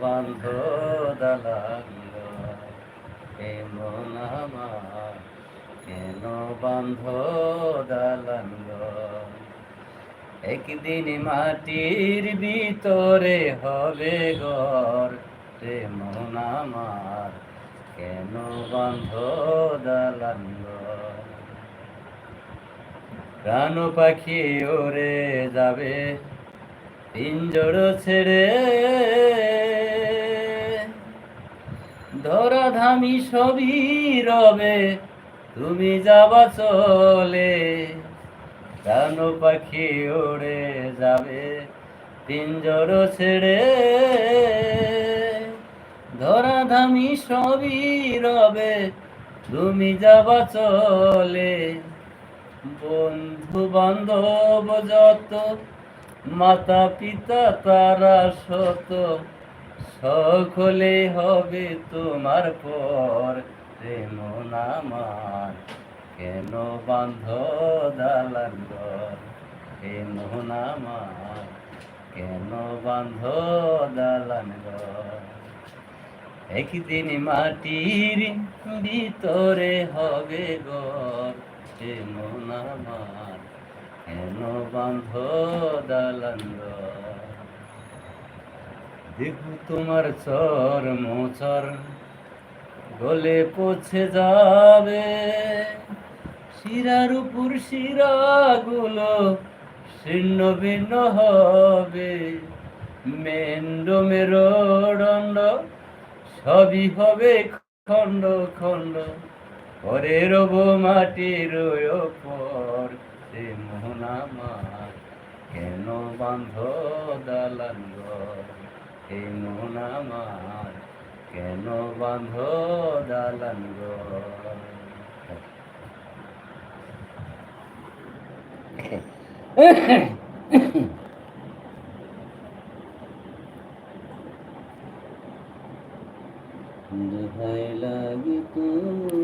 বান্ধ দালাঙ্গ? এ মন আমার কেন বান্ধ দালাঙ্গ একদিন মাটির ভিতরে হবে ঘর রে মন আমার কেন বান্ধ দালাঙ্গ? প্রাণ পাখি ওরে যাবে পিঞ্জর ছেড়ে ধরা ধামি সবই রবে, তুমি যাবা চলে। প্রাণ পাখি ওড়ে যাবে পিঞ্জর ছেড়ে। ধরা ধামি সবই রবে, তুমি যাবা চলে। বন্ধু বান্ধব যত মাতা পিতা তারা শত সকলে হবে তোমার পর। প্রেম নামার কেন বান্ধ দালান প্রেম নামার কেন বান্ধ দালান একদিন মাটির ভিতরে হবে ঘর প্রেম নামার কেন বান্ধ দালান ঘর? দেখু তোমার চর মোচর, গলে পৌঁছে যাবে। শিরার উপর শিরাগুলো শীর্ণ ভিন্ন হবে। মেন্ড মেরুদণ্ড সবই হবে খণ্ড খণ্ড। পরে রব মাটির ওপর সে মোহন আমার কেন বান্ধ দালান হে মন আমার কেন বান্ধ দালান দোহাই লাগে তুমি